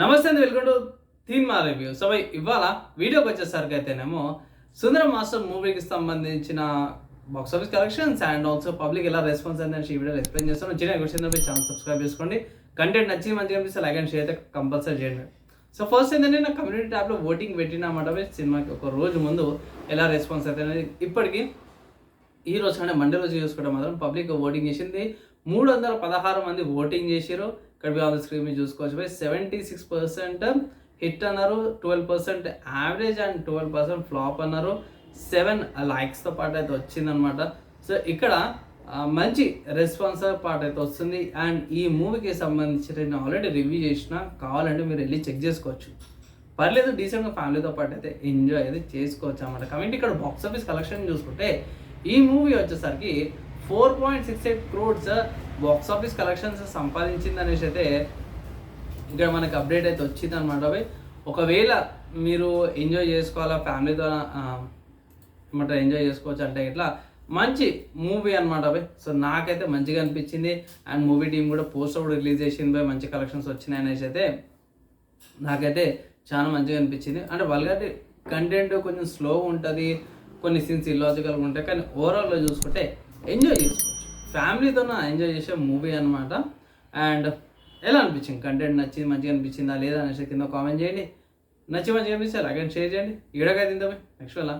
నమస్తే అండి welcome to తీన్ మా రివ్యూ. సో ఇవాళ వీడియోకి వచ్చేసరికి అయితేనేమో సుందర మాస్టర్ మూవీకి సంబంధించిన box office collections and also public ఎలా రెస్పాన్స్ అయిందని ఈ వీడియోలో ఎక్స్ప్లెయిన్ చేస్తాను చిన్న క్వశ్చన్ ఛానల్ సబ్స్క్రైబ్ చేసుకోండి. కంటెంట్ నచ్చింది మంచిగా అనిపిస్తే లైక్ అండ్ షేర్ అయితే కంపల్సరీ చేయండి. సో ఫస్ట్ ఏంటంటే నా కమ్యూనిటీ ట్యాబ్లో ఓటింగ్ పెట్టినమాట సినిమాకి ఒక రోజు ముందు ఎలా రెస్పాన్స్ అయితే ఇప్పటికీ ఈ రోజు అంటే మండే రోజు చూసుకోవడం మాత్రం పబ్లిక్ ఓటింగ్ చేసింది. మూడు వందల పదహారు మంది ఓటింగ్ చేసారు ఇక్కడ ఆన్ స్క్రీన్ మీద చూసుకోవచ్చు. By seventy six percent hit అన్నారు. Twelve percent average and twelve percent flop అన్నారు. సెవెన్ లైక్స్తో పాటు అయితే వచ్చిందనమాట సో ఇక్కడ మంచి రెస్పాన్స్ పార్ట్ అయితే వస్తుంది. అండ్ ఈ మూవీకి సంబంధించి నేను ఆల్రెడీ రివ్యూ చేసిన. కావాలంటే మీరు వెళ్ళి చెక్ చేసుకోవచ్చు. పర్లేదు డీసెంట్గా ఫ్యామిలీతో పాటు అయితే ఎంజాయ్ అయితే చేసుకోవచ్చు అనమాట కాబట్టి ఇక్కడ బాక్స్ ఆఫీస్ కలెక్షన్ చూసుకుంటే ఈ మూవీ వచ్చేసరికి four point six eight crores box office collections సంపాదించింది అనేసి అయితే ఇక్కడ మనకి అప్డేట్ అయితే వచ్చింది అనమాట అవి ఒకవేళ మీరు ఎంజాయ్ చేసుకోవాలా ఫ్యామిలీతో ఏమంటారు ఎంజాయ్ చేసుకోవచ్చు అంటే ఇట్లా మంచి మూవీ అనమాట అవి సో నాకైతే మంచిగా అనిపించింది. అండ్ మూవీ టీం కూడా పోస్టర్ కూడా రిలీజ్ చేసింది పోయి మంచి కలెక్షన్స్ వచ్చినాయి అనేసి అయితే నాకైతే చాలా మంచిగా అనిపించింది. అంటే వల్గారిటీ కంటెంట్ కొంచెం స్లో ఉంటుంది. కొన్ని సీన్స్ ఇల్లాజికల్గా ఉంటాయి కానీ ఓవరాల్గా చూసుకుంటే ఎంజాయ్ చేసుకోవచ్చు. ఫ్యామిలీతో ఎంజాయ్ చేసే మూవీ అనమాట అండ్ ఎలా అనిపించింది? కంటెంట్ నచ్చింది మంచిగా అనిపించిందా లేదా అనేసి కింద కామెంట్ చేయండి. నచ్చి మంచిగా అనిపిస్తే అలాగే షేర్ చేయండి. ఈడగా తిందామే నెక్స్ట్ వల్ల